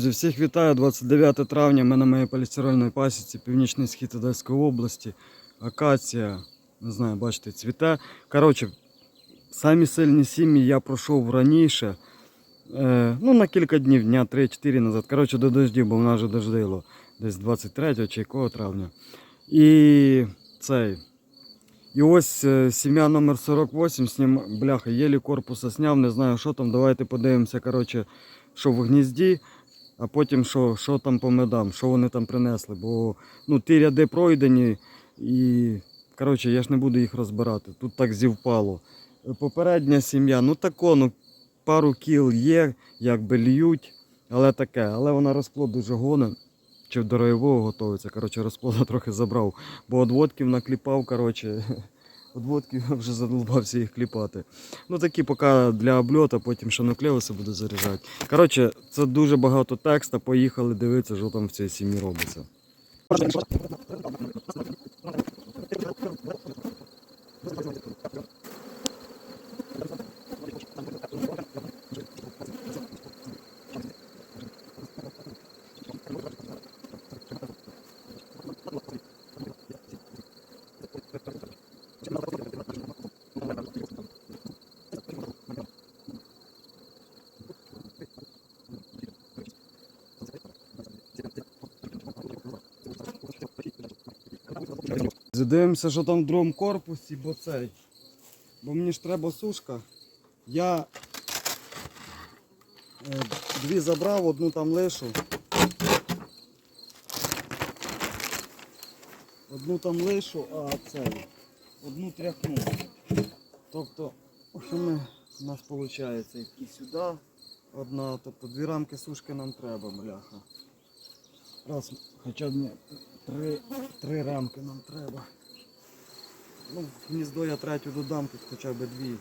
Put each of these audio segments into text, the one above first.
Друзі, всіх вітаю. 29 травня. Ми на моїй полістирольній пасіці, північний схід Одеської області. Акація, не знаю, бачите, цвіте. Коротше, самі сильні сім'ї я пройшов раніше. Е, ну, на кілька днів, дня 3-4 назад. Коротше, до дождів, бо вона вже дождило. Десь 23 чи якого травня. І цей. І ось е, сім'я номер 48, снім, бляха, єлі корпуса сняв, не знаю, що там. Давайте подивимося, коротше, що в гнізді, а потім що, що там по медам, що вони там принесли. Бо ну, ті ряди пройдені і коротше, я ж не буду їх розбирати. Тут так зівпало. Попередня сім'я, ну тако, ну пару кіл є, якби льють, але таке. Але вона розплод дуже гоне. Чи до роєвого готується. Коротше, розплода трохи забрав. Бо одводків накліпав, коротше. Одводків я вже задолбався їх кліпати. Ну такі поки для обльота, потім ще нуклеуси буду заряджати. Коротше, це дуже багато текста. Поїхали дивитися, що там в цій сім'ї робиться. Дивимося, що там в другому корпусі, бо цей. Бо мені ж треба сушка. Я е, дві забрав, одну там лишу. Одну там лишу, а цей. Одну тряхну. Тобто, що ми, у нас виходить і сюди одна, тобто дві рамки сушки нам треба, бляха. Раз, хоча б ні, три, три рамки нам треба. Ну, гніздо я третю додам, тут хоча б дві.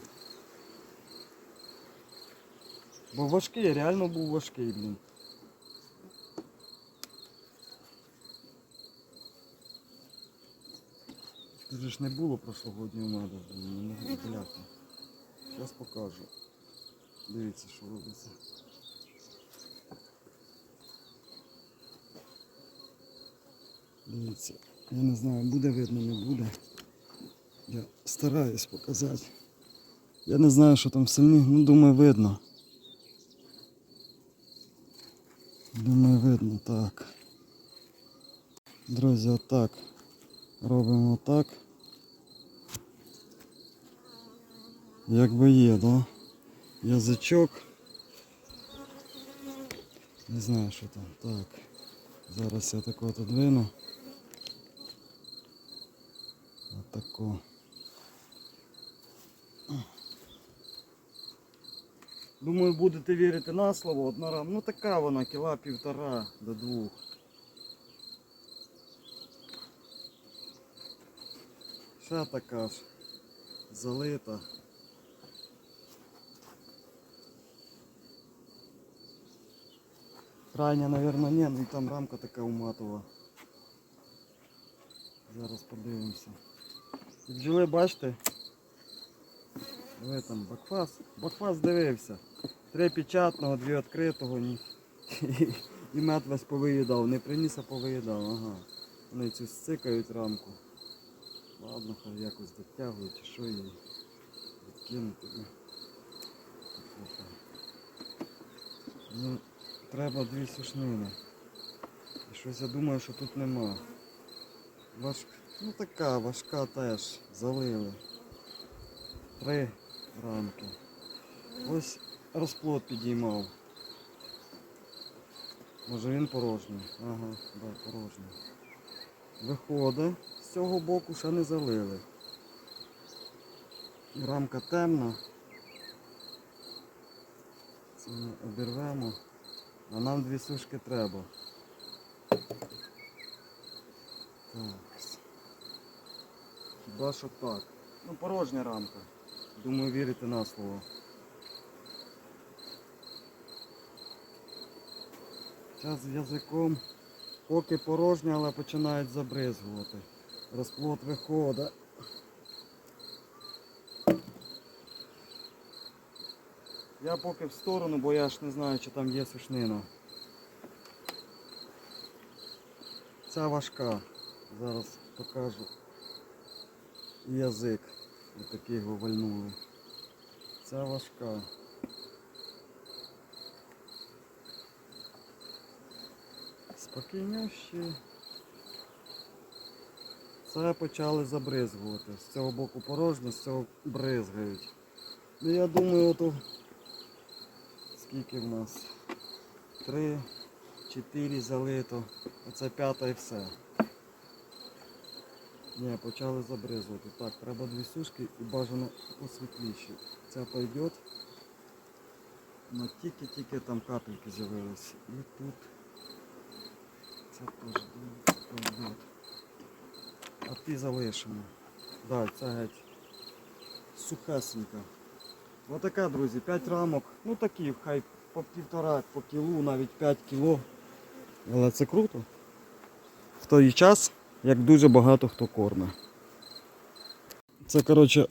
Бо важкий, реально був важкий, блін. Тут ж не було прошлогоднього меду, не бляха. Зараз покажу. Дивіться, що робиться. Дивіться, я не знаю, буде видно, не буде. Я стараюсь показати. Я не знаю, що там сильні, ну думаю, видно. Думаю, видно, так. Друзі, отак. Робимо отак. Якби є, да? Язичок. Не знаю, що там. Так. Зараз я так от одвину. Отако. Думаю, будете вірити на слово, одна рам. Ну така вона, кіла півтора до двох. Ще така ж залита. Крайня, наверное, ні, ну там рамка така уматова. Зараз подивимося. Бджоли, бачите? Ви там бакфас. Бакфас дивився. Три печатного, дві відкритого. Ні. І мед весь повиїдав. Не приніс, а повиїдав. Ага. Вони цю сцикають рамку. Ладно, хай якось дотягують, що її відкинути. Ну, треба дві сушнини. І щось я думаю, що тут нема. Важ... Ну така важка теж. Залили. Три рамки. Ось розплод підіймав. Може він порожній? Ага, да, порожній. Виходить, з цього боку ще не залили. Рамка темна. Це ми обірвемо. А нам дві сушки треба. Так. Що так. Ну, порожня рамка. Думаю, вірите на слово. Зараз з язиком. Поки порожня, але починають забризгувати. Розплод виходить. Я поки в сторону, бо я ж не знаю, чи там є сушнина. Ця важка. Зараз покажу. І язик. Отакий його вальнули. Ця важка. Спокійнющі. Це почали забризгувати. З цього боку порожньо, з цього бризгають. Ну я думаю, ото скільки в нас? Три, чотири залито. Оце п'ята і все. Ні, почали забризувати. Так, треба дві сушки і бажано посвітліші. Це пойдет. Ну тільки-тільки там капельки з'явились. І тут це теж пойдет. А ті залишимо. Да, це геть сухесенька. Отака, друзі, 5 рамок. Ну такі, хай по півтора, по кілу, навіть 5 кіло. Але це круто. В той час, як дуже багато хто корме. Це, коротше,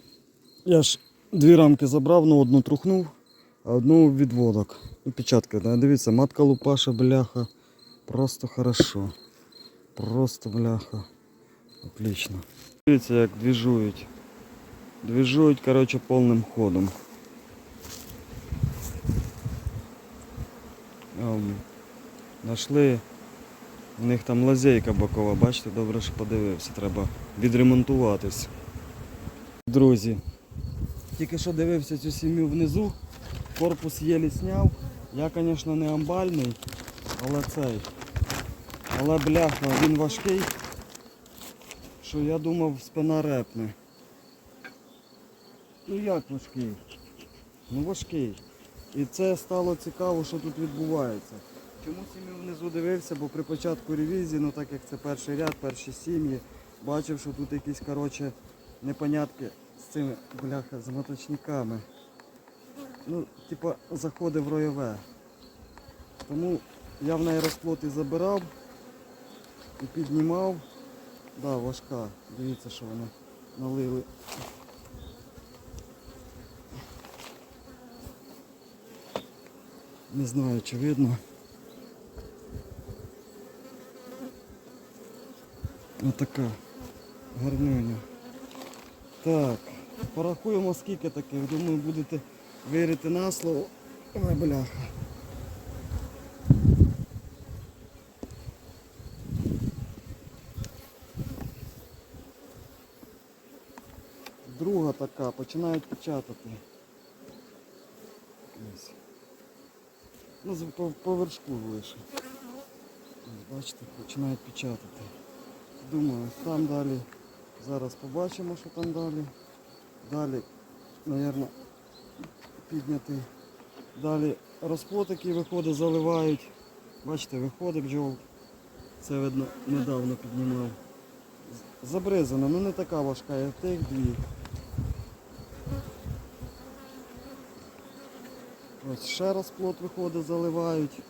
я ж дві рамки забрав, ну одну трухнув, а одну відводок. Ну, печатка, да? дивіться, матка лупаша, бляха. Просто хорошо. Просто бляха. Отлично. Дивіться, як двіжують. Двіжують, коротше, повним ходом. Ем, Нашли. У них там лазейка бокова, бачите, добре, що подивився, треба відремонтуватись. Друзі, тільки що дивився цю сім'ю внизу, корпус єлі сняв. Я, звісно, не амбальний, але цей. Але бляха, він важкий, що я думав спина репне. Ну як важкий? Ну важкий. І це стало цікаво, що тут відбувається. Чому сім'ю внизу дивився, бо при початку ревізії, ну так як це перший ряд, перші сім'ї, бачив, що тут якісь коротше, непонятки з цими бляха, з моточниками. Ну, типа, заходив в ройове. Тому я в неї розплод і забирав і піднімав. Да, важка. Дивіться, що вони налили. Не знаю, чи видно. Отака гарнюня. Так, порахуємо скільки таких. Думаю, будете вірити на слово. Ой, бляха. Друга така, починають печатати. Ось. Ну, по, по вершку лише. Бачите, починають печатати. Думаю, там далі. Зараз побачимо, що там далі. Далі, мабуть, піднятий. Далі розплод, який виходить, заливають. Бачите, виходить бджол. Це видно недавно піднімав. Забризана, ну не така важка, як тих дві. Ось ще раз плот виходить, заливають.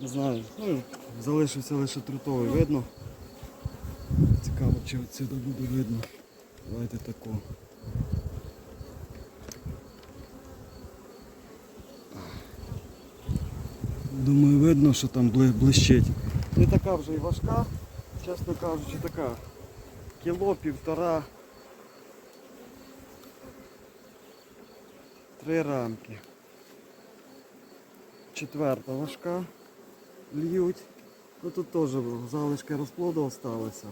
Не знаю, ну, залишився лише трутовий, видно. Цікаво, чи отсюди буде видно. Давайте тако. Думаю, видно, що там блищить. Не така вже і важка, чесно кажучи, така. Кіло, півтора. Три рамки. Четверта важка. Льють. Ну тут теж залишки розплоду залишилися.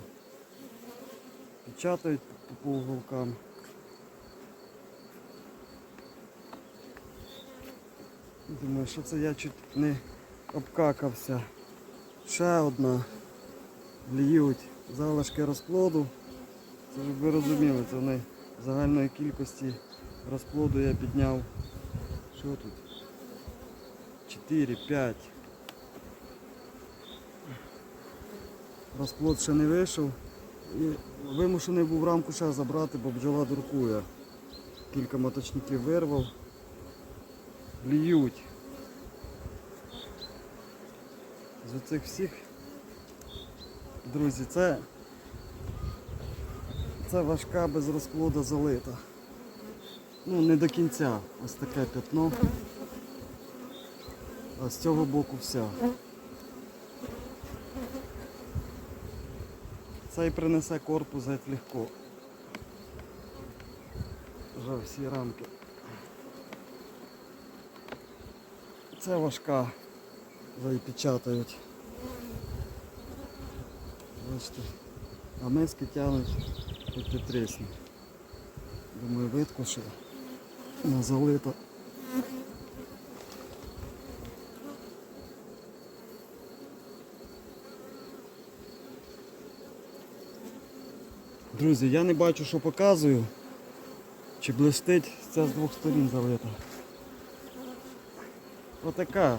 Печатають по, уголкам. Думаю, що це я чуть не обкакався. Ще одна. Льють залишки розплоду. Це щоб ви розуміли, це вони загальної кількості розплоду я підняв. Що тут? 4, 5. Розплод ще не вийшов. Вимушений був рамку ще забрати, бо бджола дуркує. Кілька моточників вирвав. Льють. З оцих всіх, друзі, це, це важка без розплоду залита. Ну, не до кінця. Ось таке пятно. А з цього боку вся. Цей принесе корпус геть легко. Вже всі рамки. Це важка. Запечатають. Бачите. А миски тягнуть хоч і трісне. Думаю, видко, що не Друзі, я не бачу, що показую. Чи блистить, це з двох сторін залито. Отака.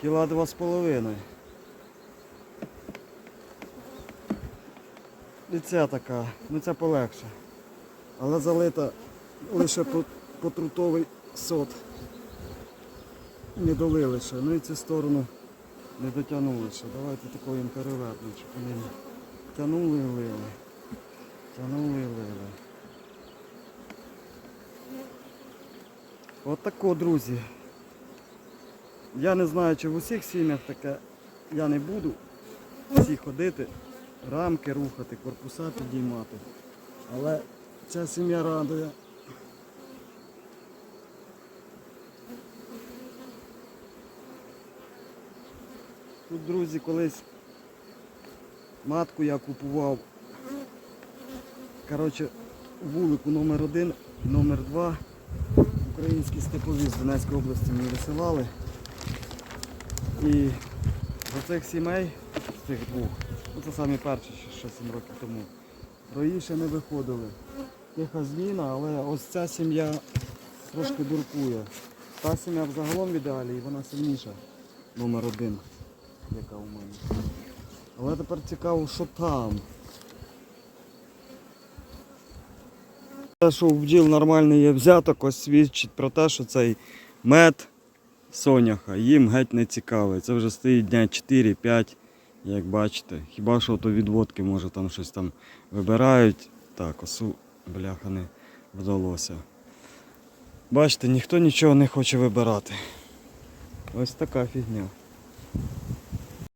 Кіла два з половиною. І ця така, ну ця полегше. Але залита лише по, по сот. Не долили ще. Ну і цю сторону не дотягнули ще. Давайте такою їм перевернемо, щоб вони не тягнули і лили. І лили. От друзі. Я не знаю, чи в усіх сім'ях таке я не буду всі ходити, рамки рухати, корпуса підіймати. Але ця сім'я радує. Тут, друзі, колись матку я купував. Коротше, вулику номер один, номер два. Українські степові з Донецької області мені висилали. І за цих сімей, з цих двох, ну це самі перші, ще- ще 7 років тому, ще не виходили. Тиха зміна, але ось ця сім'я трошки дуркує. Та сім'я взагалом в ідеалі і вона сильніша. Номер один, яка у мене. Але тепер цікаво, що там. Те, що у бджіл нормальний є взяток, ось свідчить про те, що цей мед соняха їм геть не цікавий. Це вже стоїть дня 4-5, як бачите. Хіба що то відводки, може там щось там вибирають. Так, осу бляха не вдалося. Бачите, ніхто нічого не хоче вибирати. Ось така фігня.